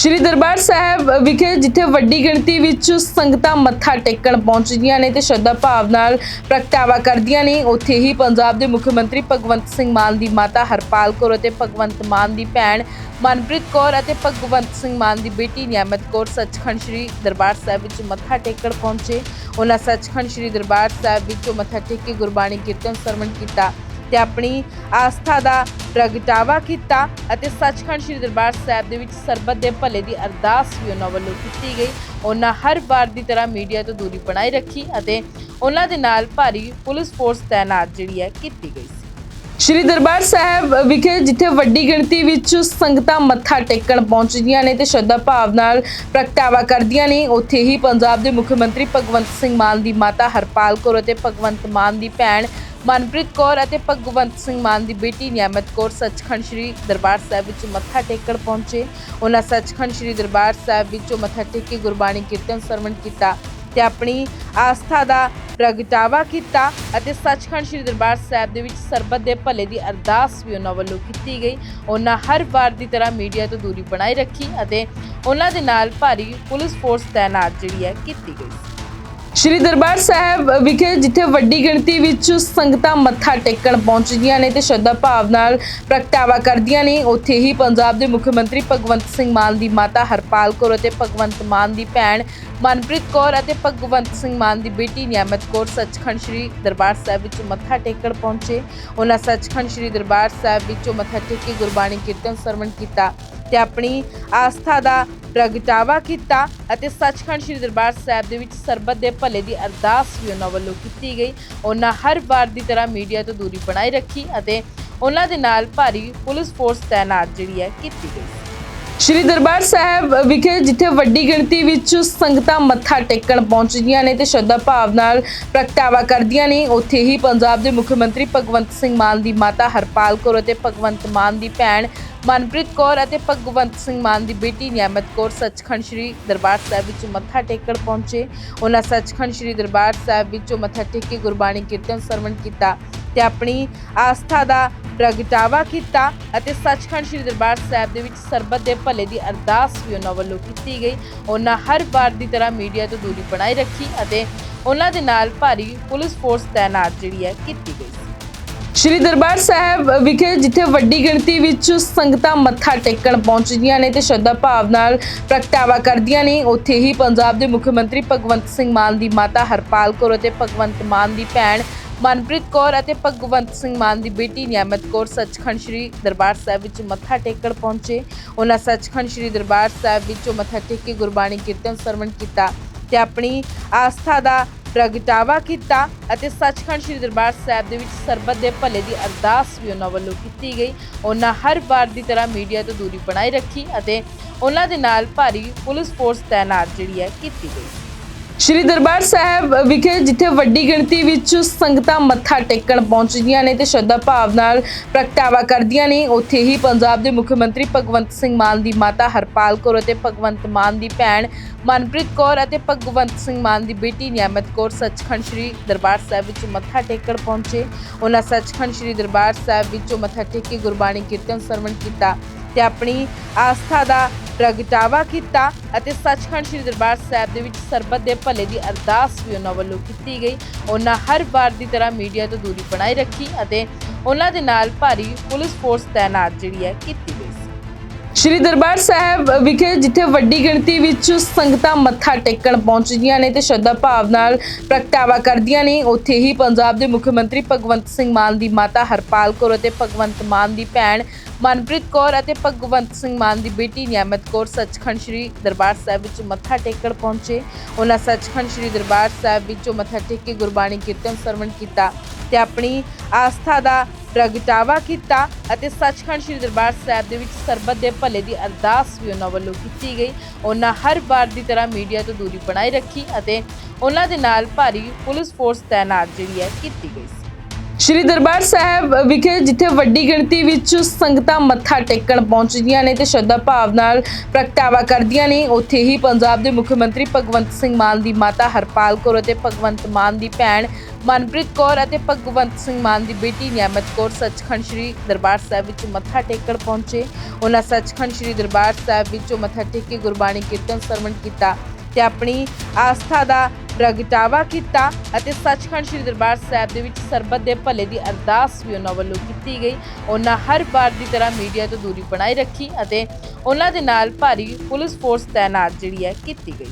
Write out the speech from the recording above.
ਸ਼੍ਰੀ ਦਰਬਾਰ ਸਾਹਿਬ ਵਿਖੇ ਜਿੱਥੇ ਵੱਡੀ ਗਿਣਤੀ ਵਿੱਚ ਸੰਗਤਾਂ ਮੱਥਾ ਟੇਕਣ ਪਹੁੰਚਦੀਆਂ ਨੇ ਤੇ ਸ਼ਰਧਾ ਭਾਵ ਨਾਲ ਪ੍ਰਗਟਾਵਾ ਕਰਦੀਆਂ ਨੇ, ਉੱਥੇ ਹੀ ਪੰਜਾਬ ਦੇ ਮੁੱਖ ਮੰਤਰੀ ਭਗਵੰਤ ਸਿੰਘ ਮਾਨ ਦੀ ਮਾਤਾ ਹਰਪਾਲ ਕੌਰ ਅਤੇ ਭਗਵੰਤ ਮਾਨ ਦੀ ਭੈਣ ਮਨਪ੍ਰੀਤ ਕੌਰ ਅਤੇ ਭਗਵੰਤ ਸਿੰਘ ਮਾਨ ਦੀ ਬੇਟੀ ਨਿਆਮਤ ਕੌਰ ਸੱਚਖੰਡ ਸ਼੍ਰੀ ਦਰਬਾਰ ਸਾਹਿਬ ਵਿੱਚ ਮੱਥਾ ਟੇਕਣ ਪਹੁੰਚੇ। ਉਹਨਾਂ ਸੱਚਖੰਡ ਸ਼੍ਰੀ ਦਰਬਾਰ ਸਾਹਿਬ ਵਿੱਚੋਂ ਮੱਥਾ ਟੇਕ ਕੇ ਗੁਰਬਾਣੀ ਕੀਰਤਨ ਸਰਵਣ ਕੀਤਾ। ਤੇ ਆਪਣੀ ਆਸਥਾ ਦਾ ਪ੍ਰਗਟਾਵਾ ਕੀਤਾ ਅਤੇ ਸੱਚਖੰਡ ਸ੍ਰੀ ਦਰਬਾਰ ਸਾਹਿਬ ਦੇ ਵਿੱਚ ਸਰਬੱਤ ਦੇ ਭਲੇ ਦੀ ਅਰਦਾਸ ਵੀ ਉਹਨਾਂ ਵੱਲੋਂ ਕੀਤੀ ਗਈ। ਉਹਨਾਂ ਹਰ ਵਾਰ ਦੀ ਤਰ੍ਹਾਂ ਮੀਡੀਆ ਤੋਂ ਦੂਰੀ ਬਣਾਈ ਰੱਖੀ ਅਤੇ ਉਹਨਾਂ ਦੇ ਨਾਲ ਭਾਰੀ ਪੁਲਿਸ ਫੋਰਸ ਤਾਇਨਾਤ ਜਿਹੜੀ ਹੈ ਕੀਤੀ ਗਈ ਸ਼੍ਰੀ ਦਰਬਾਰ ਸਾਹਿਬ ਵਿਖੇ ਜਿੱਥੇ ਵੱਡੀ ਗਿਣਤੀ ਵਿੱਚ ਸੰਗਤਾਂ ਮੱਥਾ ਟੇਕਣ ਪਹੁੰਚਦੀਆਂ ਨੇ ਤੇ ਸ਼ਰਧਾ ਭਾਵ ਨਾਲ ਪ੍ਰਗਟਾਵਾ ਕਰਦੀਆਂ ਨੇ, ਉੱਥੇ ਹੀ ਪੰਜਾਬ ਦੇ ਮੁੱਖ ਮੰਤਰੀ ਭਗਵੰਤ ਸਿੰਘ ਮਾਨ ਦੀ ਮਾਤਾ ਹਰਪਾਲ ਕੌਰ ਅਤੇ ਭਗਵੰਤ ਮਾਨ ਦੀ ਭੈਣ ਮਨਪ੍ਰੀਤ ਕੌਰ ਅਤੇ ਭਗਵੰਤ ਸਿੰਘ ਮਾਨ ਦੀ ਬੇਟੀ ਨਿਆਮਤ ਕੌਰ ਸੱਚਖੰਡ ਸ੍ਰੀ ਦਰਬਾਰ ਸਾਹਿਬ ਵਿੱਚ ਮੱਥਾ ਟੇਕਣ ਪਹੁੰਚੇ। ਉਹਨਾਂ ਸੱਚਖੰਡ ਸ੍ਰੀ ਦਰਬਾਰ ਸਾਹਿਬ ਵਿੱਚੋਂ ਮੱਥਾ ਟੇਕ ਕੇ ਗੁਰਬਾਣੀ ਕੀਰਤਨ ਸਰਵਣ ਕੀਤਾ ਤੇ ਆਪਣੀ ਆਸਥਾ ਦਾ ਪ੍ਰਗਟਾਵਾ ਕੀਤਾ ਅਤੇ ਸੱਚਖੰਡ ਸ੍ਰੀ ਦਰਬਾਰ ਸਾਹਿਬ ਦੇ ਵਿੱਚ ਸਰਬੱਤ ਦੇ ਭਲੇ ਦੀ ਅਰਦਾਸ ਵੀ ਉਹਨਾਂ ਵੱਲੋਂ ਕੀਤੀ ਗਈ। ਉਹਨਾਂ ਹਰ ਵਾਰ ਦੀ ਤਰ੍ਹਾਂ ਮੀਡੀਆ ਤੋਂ ਦੂਰੀ ਬਣਾਈ ਰੱਖੀ ਅਤੇ ਉਹਨਾਂ ਦੇ ਨਾਲ ਭਾਰੀ ਪੁਲਿਸ ਫੋਰਸ ਤਾਇਨਾਤ ਜਿਹੜੀ ਹੈ ਕੀਤੀ ਗਈ ਸ਼੍ਰੀ ਦਰਬਾਰ ਸਾਹਿਬ ਵਿਖੇ ਜਿੱਥੇ ਵੱਡੀ ਗਿਣਤੀ ਵਿੱਚ ਸੰਗਤਾਂ ਮੱਥਾ ਟੇਕਣ ਪਹੁੰਚਦੀਆਂ ਨੇ ਤੇ ਸ਼ਰਧਾ ਭਾਵ ਨਾਲ ਪ੍ਰਗਟਾਵਾ ਕਰਦੀਆਂ ਨੇ, ਉੱਥੇ ਹੀ ਪੰਜਾਬ ਦੇ ਮੁੱਖ ਮੰਤਰੀ ਭਗਵੰਤ ਸਿੰਘ ਮਾਨ ਦੀ ਮਾਤਾ ਹਰਪਾਲ ਕੌਰ ਅਤੇ ਭਗਵੰਤ ਮਾਨ ਦੀ ਭੈਣ ਮਨਪ੍ਰੀਤ ਕੌਰ ਅਤੇ ਭਗਵੰਤ ਸਿੰਘ ਮਾਨ ਦੀ ਬੇਟੀ ਨਿਆਮਤ ਕੌਰ ਸੱਚਖੰਡ ਸ੍ਰੀ ਦਰਬਾਰ ਸਾਹਿਬ ਵਿੱਚ ਮੱਥਾ ਟੇਕਣ ਪਹੁੰਚੇ। ਉਹਨਾਂ ਸੱਚਖੰਡ ਸ੍ਰੀ ਦਰਬਾਰ ਸਾਹਿਬ ਵਿੱਚੋਂ ਮੱਥਾ ਟੇਕ ਕੇ ਗੁਰਬਾਣੀ ਕੀਰਤਨ ਸਰਵਣ ਕੀਤਾ। ਤੇ ਆਪਣੀ ਆਸਥਾ ਦਾ ਪ੍ਰਗਟਾਵਾ ਕੀਤਾ ਅਤੇ ਸੱਚਖੰਡ ਸ੍ਰੀ ਦਰਬਾਰ ਸਾਹਿਬ ਦੇ ਵਿੱਚ ਸਰਬੱਤ ਦੇ ਭਲੇ ਦੀ ਅਰਦਾਸ ਵੀ ਉਹਨਾਂ ਵੱਲੋਂ ਕੀਤੀ ਗਈ। ਉਹਨਾਂ ਹਰ ਵਾਰ ਦੀ ਤਰ੍ਹਾਂ ਮੀਡੀਆ ਤੋਂ ਦੂਰੀ ਬਣਾਈ ਰੱਖੀ ਅਤੇ ਉਹਨਾਂ ਦੇ ਨਾਲ ਭਾਰੀ ਪੁਲਿਸ ਫੋਰਸ ਤਾਇਨਾਤ ਜਿਹੜੀ ਹੈ ਕੀਤੀ ਗਈ। ਸ਼੍ਰੀ ਦਰਬਾਰ ਸਾਹਿਬ ਵਿਖੇ ਜਿੱਥੇ ਵੱਡੀ ਗਿਣਤੀ ਵਿੱਚ ਸੰਗਤਾਂ ਮੱਥਾ ਟੇਕਣ ਪਹੁੰਚਦੀਆਂ ਨੇ ਤੇ ਸ਼ਰਧਾ ਭਾਵ ਨਾਲ ਪ੍ਰਗਟਾਵਾ ਕਰਦੀਆਂ ਨੇ, ਉੱਥੇ ਹੀ ਪੰਜਾਬ ਦੇ ਮੁੱਖ ਮੰਤਰੀ ਭਗਵੰਤ ਸਿੰਘ ਮਾਨ ਦੀ ਮਾਤਾ ਹਰਪਾਲ ਕੌਰ ਅਤੇ ਭਗਵੰਤ ਮਾਨ ਦੀ ਭੈਣ ਮਨਪ੍ਰੀਤ ਕੌਰ ਅਤੇ ਭਗਵੰਤ ਸਿੰਘ ਮਾਨ ਦੀ ਬੇਟੀ ਨਿਆਮਤ ਕੌਰ ਸੱਚਖੰਡ ਸ੍ਰੀ ਦਰਬਾਰ ਸਾਹਿਬ ਵਿੱਚ ਮੱਥਾ ਟੇਕਣ ਪਹੁੰਚੇ। ਉਹਨਾਂ ਸੱਚਖੰਡ ਸ੍ਰੀ ਦਰਬਾਰ ਸਾਹਿਬ ਵਿੱਚੋਂ ਮੱਥਾ ਟੇਕ ਕੇ ਗੁਰਬਾਣੀ ਕੀਰਤਨ ਸਰਵਣ ਕੀਤਾ। ਤੇ ਆਪਣੀ ਆਸਥਾ ਦਾ ਪ੍ਰਗਟਾਵਾ ਕੀਤਾ ਅਤੇ ਸੱਚਖੰਡ ਸ੍ਰੀ ਦਰਬਾਰ ਸਾਹਿਬ ਦੇ ਵਿੱਚ ਸਰਬੱਤ ਦੇ ਭਲੇ ਦੀ ਅਰਦਾਸ ਵੀ ਉਹਨਾਂ ਵੱਲੋਂ ਕੀਤੀ ਗਈ। ਉਹਨਾਂ ਹਰ ਵਾਰ ਦੀ ਤਰ੍ਹਾਂ ਮੀਡੀਆ ਤੋਂ ਦੂਰੀ ਬਣਾਈ ਰੱਖੀ ਅਤੇ ਉਹਨਾਂ ਦੇ ਨਾਲ ਭਾਰੀ ਪੁਲਿਸ ਫੋਰਸ ਤਾਇਨਾਤ ਜਿਹੜੀ ਹੈ ਕੀਤੀ ਗਈ ਸ਼੍ਰੀ ਦਰਬਾਰ ਸਾਹਿਬ ਵਿਖੇ ਜਿੱਥੇ ਵੱਡੀ ਗਿਣਤੀ ਵਿੱਚ ਸੰਗਤਾਂ ਮੱਥਾ ਟੇਕਣ ਪਹੁੰਚਦੀਆਂ ਨੇ ਤੇ ਸ਼ਰਧਾ ਭਾਵ ਨਾਲ ਪ੍ਰਗਟਾਵਾ ਕਰਦੀਆਂ ਨੇ, ਉੱਥੇ ਹੀ ਪੰਜਾਬ ਦੇ ਮੁੱਖ ਮੰਤਰੀ ਭਗਵੰਤ ਸਿੰਘ ਮਾਨ ਦੀ ਮਾਤਾ ਹਰਪਾਲ ਕੌਰ ਅਤੇ ਭਗਵੰਤ ਮਾਨ ਦੀ ਭੈਣ ਮਨਪ੍ਰੀਤ ਕੌਰ ਅਤੇ ਭਗਵੰਤ ਸਿੰਘ ਮਾਨ ਦੀ ਬੇਟੀ ਨਿਆਮਤ ਕੌਰ ਸੱਚਖੰਡ ਸ੍ਰੀ ਦਰਬਾਰ ਸਾਹਿਬ ਵਿੱਚ ਮੱਥਾ ਟੇਕਣ ਪਹੁੰਚੇ। ਉਹਨਾਂ ਸੱਚਖੰਡ ਸ੍ਰੀ ਦਰਬਾਰ ਸਾਹਿਬ ਵਿੱਚੋਂ ਮੱਥਾ ਟੇਕ ਕੇ ਗੁਰਬਾਣੀ ਕੀਰਤਨ ਸਰਵਣ ਕੀਤਾ ਤੇ ਆਪਣੀ ਆਸਥਾ ਦਾ ਪ੍ਰਗਟਾਵਾ ਕੀਤਾ ਅਤੇ ਸੱਚਖੰਡ ਸ੍ਰੀ ਦਰਬਾਰ ਸਾਹਿਬ ਦੇ ਵਿੱਚ ਸਰਬੱਤ ਦੇ ਭਲੇ ਦੀ ਅਰਦਾਸ ਵੀ ਉਹਨਾਂ ਵੱਲੋਂ ਕੀਤੀ ਗਈ। ਉਹਨਾਂ ਹਰ ਵਾਰ ਦੀ ਤਰ੍ਹਾਂ ਮੀਡੀਆ ਤੋਂ ਦੂਰੀ ਬਣਾਈ ਰੱਖੀ ਅਤੇ ਉਹਨਾਂ ਦੇ ਨਾਲ ਭਾਰੀ ਪੁਲਿਸ ਫੋਰਸ ਤਾਇਨਾਤ ਜਿਹੜੀ ਹੈ ਕੀਤੀ ਗਈ। ਸ਼੍ਰੀ ਦਰਬਾਰ ਸਾਹਿਬ ਵਿਖੇ ਜਿੱਥੇ ਵੱਡੀ ਗਿਣਤੀ ਵਿੱਚ ਸੰਗਤਾਂ ਮੱਥਾ ਟੇਕਣ ਪਹੁੰਚਦੀਆਂ ਨੇ ਤੇ ਸ਼ਰਧਾ ਭਾਵ ਨਾਲ ਪ੍ਰਗਟਾਵਾ ਕਰਦੀਆਂ ਨੇ, ਉੱਥੇ ਹੀ ਪੰਜਾਬ ਦੇ ਮੁੱਖ ਮੰਤਰੀ ਭਗਵੰਤ ਸਿੰਘ ਮਾਨ ਦੀ ਮਾਤਾ ਹਰਪਾਲ ਕੌਰ ਅਤੇ ਭਗਵੰਤ ਮਾਨ ਦੀ ਭੈਣ ਮਨਪ੍ਰੀਤ ਕੌਰ ਅਤੇ ਭਗਵੰਤ ਸਿੰਘ ਮਾਨ ਦੀ ਬੇਟੀ ਨਿਆਮਤ ਕੌਰ ਸੱਚਖੰਡ ਸ੍ਰੀ ਦਰਬਾਰ ਸਾਹਿਬ ਵਿੱਚ ਮੱਥਾ ਟੇਕਣ ਪਹੁੰਚੇ। ਉਹਨਾਂ ਸੱਚਖੰਡ ਸ੍ਰੀ ਦਰਬਾਰ ਸਾਹਿਬ ਵਿੱਚੋਂ ਮੱਥਾ ਟੇਕ ਕੇ ਗੁਰਬਾਣੀ ਕੀਰਤਨ ਸਰਵਣ ਕੀਤਾ। ਤੇ ਆਪਣੀ ਆਸਥਾ ਦਾ ਪ੍ਰਗਟਾਵਾ ਕੀਤਾ ਅਤੇ ਸੱਚਖੰਡ ਸ੍ਰੀ ਦਰਬਾਰ ਸਾਹਿਬ ਦੇ ਵਿੱਚ ਸਰਬੱਤ ਦੇ ਭਲੇ ਦੀ ਅਰਦਾਸ ਵੀ ਉਹਨਾਂ ਵੱਲੋਂ ਕੀਤੀ ਗਈ। ਉਹਨਾਂ ਹਰ ਵਾਰ ਦੀ ਤਰ੍ਹਾਂ ਮੀਡੀਆ ਤੋਂ ਦੂਰੀ ਬਣਾਈ ਰੱਖੀ ਅਤੇ ਉਹਨਾਂ ਦੇ ਨਾਲ ਭਾਰੀ ਪੁਲਿਸ ਫੋਰਸ ਤਾਇਨਾਤ ਜਿਹੜੀ ਹੈ ਕੀਤੀ ਗਈ ਸ਼੍ਰੀ ਦਰਬਾਰ ਸਾਹਿਬ ਵਿਖੇ ਜਿੱਥੇ ਵੱਡੀ ਗਿਣਤੀ ਵਿੱਚ ਸੰਗਤਾਂ ਮੱਥਾ ਟੇਕਣ ਪਹੁੰਚਦੀਆਂ ਨੇ ਤੇ ਸ਼ਰਧਾ ਭਾਵ ਨਾਲ ਪ੍ਰਗਟਾਵਾ ਕਰਦੀਆਂ ਨੇ, ਉੱਥੇ ਹੀ ਪੰਜਾਬ ਦੇ ਮੁੱਖ ਮੰਤਰੀ ਭਗਵੰਤ ਸਿੰਘ ਮਾਨ ਦੀ ਮਾਤਾ ਹਰਪਾਲ ਕੌਰ ਅਤੇ ਭਗਵੰਤ ਮਾਨ ਦੀ ਭੈਣ ਮਨਪ੍ਰੀਤ ਕੌਰ ਅਤੇ ਭਗਵੰਤ ਸਿੰਘ ਮਾਨ ਦੀ ਬੇਟੀ ਨਿਆਮਤ ਕੌਰ ਸੱਚਖੰਡ ਸ੍ਰੀ ਦਰਬਾਰ ਸਾਹਿਬ ਵਿੱਚ ਮੱਥਾ ਟੇਕਣ ਪਹੁੰਚੇ। ਉਹਨਾਂ ਸੱਚਖੰਡ ਸ੍ਰੀ ਦਰਬਾਰ ਸਾਹਿਬ ਵਿੱਚੋਂ ਮੱਥਾ ਟੇਕ ਕੇ ਗੁਰਬਾਣੀ ਕੀਰਤਨ ਸਰਵਣ ਕੀਤਾ ਤੇ ਆਪਣੀ ਆਸਥਾ ਦਾ ਪ੍ਰਗਟਾਵਾ ਕੀਤਾ ਅਤੇ ਸੱਚਖੰਡ ਸ੍ਰੀ ਦਰਬਾਰ ਸਾਹਿਬ ਦੇ ਵਿੱਚ ਸਰਬੱਤ ਦੇ ਭਲੇ ਦੀ ਅਰਦਾਸ ਵੀ ਉਹਨਾਂ ਵੱਲੋਂ ਕੀਤੀ ਗਈ। ਉਹਨਾਂ ਹਰ ਵਾਰ ਦੀ ਤਰ੍ਹਾਂ ਮੀਡੀਆ ਤੋਂ ਦੂਰੀ ਬਣਾਈ ਰੱਖੀ ਅਤੇ ਉਹਨਾਂ ਦੇ ਨਾਲ ਭਾਰੀ ਪੁਲਿਸ ਫੋਰਸ ਤਾਇਨਾਤ ਜਿਹੜੀ ਹੈ ਕੀਤੀ ਗਈ ਸੀ। ਸ਼੍ਰੀ ਦਰਬਾਰ ਸਾਹਿਬ ਵਿਖੇ ਜਿੱਥੇ ਵੱਡੀ ਗਿਣਤੀ ਵਿੱਚ ਸੰਗਤਾਂ ਮੱਥਾ ਟੇਕਣ ਪਹੁੰਚਦੀਆਂ ਨੇ ਤੇ ਸ਼ਰਧਾ ਭਾਵ ਨਾਲ ਪ੍ਰਗਟਾਵਾ ਕਰਦੀਆਂ ਨੇ, ਉੱਥੇ ਹੀ ਪੰਜਾਬ ਦੇ ਮੁੱਖ ਮੰਤਰੀ ਭਗਵੰਤ ਸਿੰਘ ਮਾਨ ਦੀ ਮਾਤਾ ਹਰਪਾਲ ਕੌਰ ਅਤੇ ਭਗਵੰਤ ਮਾਨ ਦੀ ਭੈਣ ਮਨਪ੍ਰੀਤ ਕੌਰ ਅਤੇ ਭਗਵੰਤ ਸਿੰਘ ਮਾਨ ਦੀ ਬੇਟੀ ਨਿਆਮਤ ਕੌਰ ਸੱਚਖੰਡ ਸ਼੍ਰੀ ਦਰਬਾਰ ਸਾਹਿਬ ਵਿੱਚ ਮੱਥਾ ਟੇਕਣ ਪਹੁੰਚੇ। ਉਹਨਾਂ ਸੱਚਖੰਡ ਸ਼੍ਰੀ ਦਰਬਾਰ ਸਾਹਿਬ ਵਿੱਚੋਂ ਮੱਥਾ ਟੇਕ ਕੇ ਗੁਰਬਾਣੀ ਕੀਰਤਨ ਸਰਵਣ ਕੀਤਾ ਤੇ ਆਪਣੀ ਆਸਥਾ ਦਾ ਪ੍ਰਗਟਾਵਾ ਕੀਤਾ ਅਤੇ ਸੱਚਖੰਡ ਸ੍ਰੀ ਦਰਬਾਰ ਸਾਹਿਬ ਦੇ ਵਿੱਚ ਸਰਬੱਤ ਦੇ ਭਲੇ ਦੀ ਅਰਦਾਸ ਵੀ ਉਹਨਾਂ ਵੱਲੋਂ ਕੀਤੀ ਗਈ। ਉਹਨਾਂ ਹਰ ਵਾਰ ਦੀ ਤਰ੍ਹਾਂ ਮੀਡੀਆ ਤੋਂ ਦੂਰੀ ਬਣਾਈ ਰੱਖੀ ਅਤੇ ਉਹਨਾਂ ਦੇ ਨਾਲ ਭਾਰੀ ਪੁਲਿਸ ਫੋਰਸ ਤਾਇਨਾਤ ਜਿਹੜੀ ਹੈ ਕੀਤੀ ਗਈ